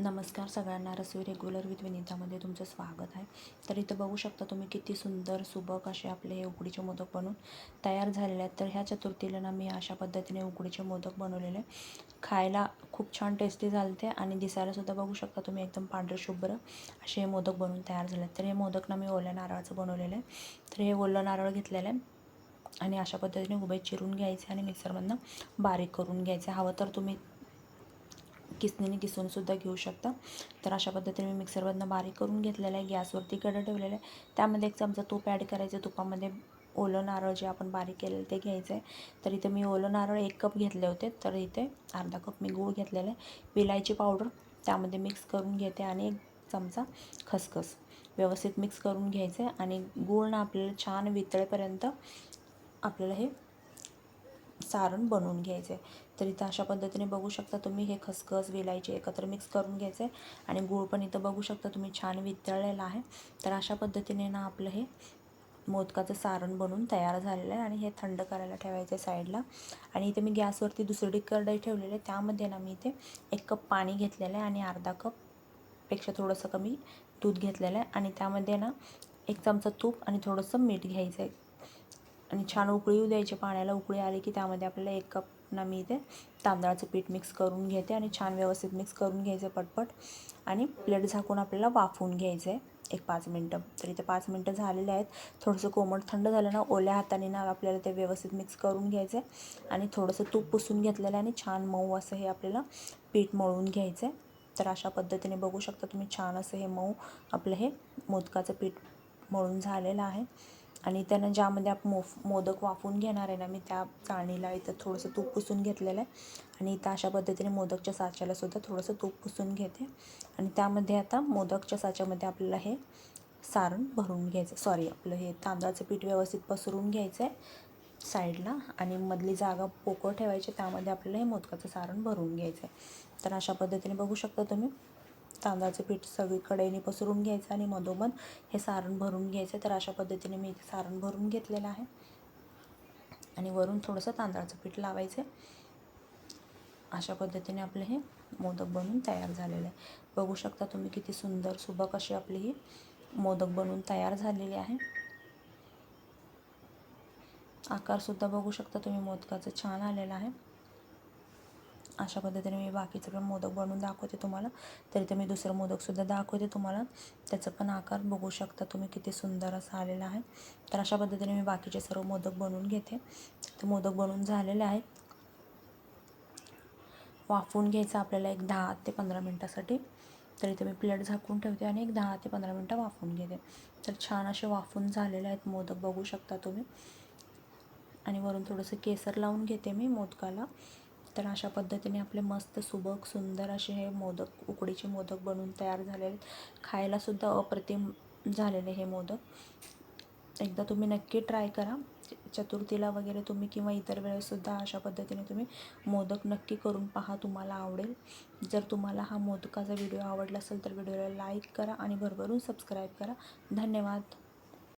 नमस्कार सगळ्यांना. रसोई regular with विनितामध्ये तुमचं स्वागत आहे. तर इथं बघू शकता तुम्ही किती सुंदर सुबक असे आपले हे उकडीचे मोदक बनवून तयार झालेले आहेत. तर ह्या चतुर्थीला ना मी अशा पद्धतीने उकडीचे मोदक बनवलेले खायला खूप छान टेस्टी झालते आणि दिसायलासुद्धा बघू शकता तुम्ही एकदम पांढरे शुभ्र असे हे मोदक बनवून तयार झाले आहेत तर हे मोदक ना मी ओल्या नारळाचं बनवलेलं आहे. तर हे ओलं नारळ घेतलेलं आहे आणि अशा पद्धतीने उभे चिरून घ्यायचे आणि मिक्सरमधनं बारीक करून घ्यायचे. हवं तर तुम्ही किसणीने किसूनसुद्धा घेऊ शकता. तर अशा पद्धतीने मी मिक्सरमधनं बारीक करून घेतलेलं आहे. गॅसवरती कडं ठेवलेलं आहे. त्यामध्ये एक चमचा तूप ॲड करायचं तुपामध्ये ओलं नारळ जे आपण बारीक केलेलं ते घ्यायचं आहे. तर इथे मी ओलं नारळ एक कप घेतले होते. तर इथे अर्धा कप मी गूळ घेतलेला आहे. विलायची पावडर त्यामध्ये मिक्स करून घेते आणि एक चमचा खसखस व्यवस्थित मिक्स करून घ्यायचं आहे. आणि गूळ ना आपल्याला छान वितळेपर्यंत आपल्याला हे सारण बनवून घ्यायचं. आहे तर इथं अशा पद्धतीने बघू शकता तुम्ही हे खसखस वेलायची एकत्र मिक्स करून घ्यायचं. आहे आणि गूळ पण इथं बघू शकता तुम्ही छान वितळलेलं आहे. तर अशा पद्धतीने ना आपलं हे मोदकाचं सारण बनवून तयार झालेलं आहे आणि हे थंड करायला ठेवायचं आहे साईडला आणि इथे मी गॅसवरती दुसरी कढई ठेवलेली आहे. त्यामध्ये ना मी इथे एक कप पाणी घेतलेलं आहे आणि अर्धा कपपेक्षा थोडंसं कमी दूध घेतलेलं आहे. आणि त्यामध्ये ना एक चमचा तूप आणि थोडंसं मीठ घ्यायचं आहे आणि छान उकळी येऊ द्यायची पाण्याला उकळी आली की त्यामध्ये आपल्याला एक कप ना मी इथे तांदळाचं पीठ मिक्स करून घेते आणि छान व्यवस्थित मिक्स करून घ्यायचं पटपट. आणि प्लेट झाकून आपल्याला वाफवून घ्यायचं आहे एक पाच मिनटं. तर इथे पाच मिनटं झालेले आहेत. थोडंसं कोमट थंड झालं ना ओल्या हाताने ना आपल्याला ते व्यवस्थित मिक्स करून घ्यायचं आहे आणि थोडंसं तूप पुसून घेतलेलं आहे आणि छान मऊ असं हे आपल्याला पीठ मळून घ्यायचं आहे तर अशा पद्धतीने बघू शकता तुम्ही छान असं हे मऊ आपलं हे मोदकाचं पीठ मळून झालेलं आहे. आणि त्यानं ज्यामध्ये आपण मोफ मोदक वाफवून घेणार आहे ना मी त्या चाळणीला इथं थोडंसं तूप पुसून घेतलेलं आहे. आणि इथं अशा पद्धतीने मोदकच्या साच्याला सुद्धा थोडंसं तूप पुसून घेते. आणि त्यामध्ये आता मोदकच्या साच्यामध्ये आपल्याला हे सारण भरून घ्यायचं सॉरी आपलं हे तांदळाचं पीठ व्यवस्थित पसरून घ्यायचं आहे साईडला आणि मधली जागा पोकळ ठेवायची त्यामध्ये आपल्याला हे मोदकाचं सारण भरून घ्यायचं आहे तर अशा पद्धतीने बघू शकता तुम्ही. तांदळाचं पीठ सगळीकडेने पसरून घ्यायचं आणि मधोमध हे सारण भरून घ्यायचं. तर अशा पद्धतीने मी इथे सारण भरून घेतलेलं आहे. आणि वरून थोडंसं तांदळाचं पीठ लावायचं अशा पद्धतीने आपलं हे मोदक बनवून तयार झालेलं आहे. बघू शकता तुम्ही किती सुंदर सुबक अशी आपली ही मोदक बनवून तयार झालेली आहे. आकारसुद्धा बघू शकता तुम्ही मोदकाचं छान आलेलं आहे. अशा पद्धतीने मी बाकीचं पण मोदक बनवून दाखवते तुम्हाला. तरी तर मी दुसरं मोदकसुद्धा दाखवते तुम्हाला. त्याचं पण आकार बघू शकता तुम्ही किती सुंदर असा आलेला आहे. तर अशा पद्धतीने मी बाकीचे सर्व मोदक बनवून घेते. ते मोदक बनवून झालेले आहेत वाफवून घ्यायचं आपल्याला एक दहा ते पंधरा मिनटासाठी. तर इथे मी प्लेट झाकून ठेवते आणि एक दहा ते पंधरा मिनटं वाफवून घेते. तर छान असे वाफून झालेले आहेत मोदक बघू शकता तुम्ही. आणि वरून थोडंसं केसर लावून घेते मी मोदकाला. तर अशा पद्धतीने आपले मस्त सुबक सुंदर असे हे मोदक उकडीचे मोदक बनवून तयार झालेले आहेत. खायलासुद्धा अप्रतिम झालेले हे मोदक. एकदा तुम्ही नक्की ट्राय करा. चतुर्थीला वगैरे तुम्ही किंवा इतर वेळेससुद्धा अशा पद्धतीने तुम्ही मोदक नक्की करून पहा तुम्हाला आवडेल. जर तुम्हाला हा मोदकाचा व्हिडिओ आवडला असेल तर व्हिडिओला लाईक करा आणि भरभरून सबस्क्राईब करा. धन्यवाद.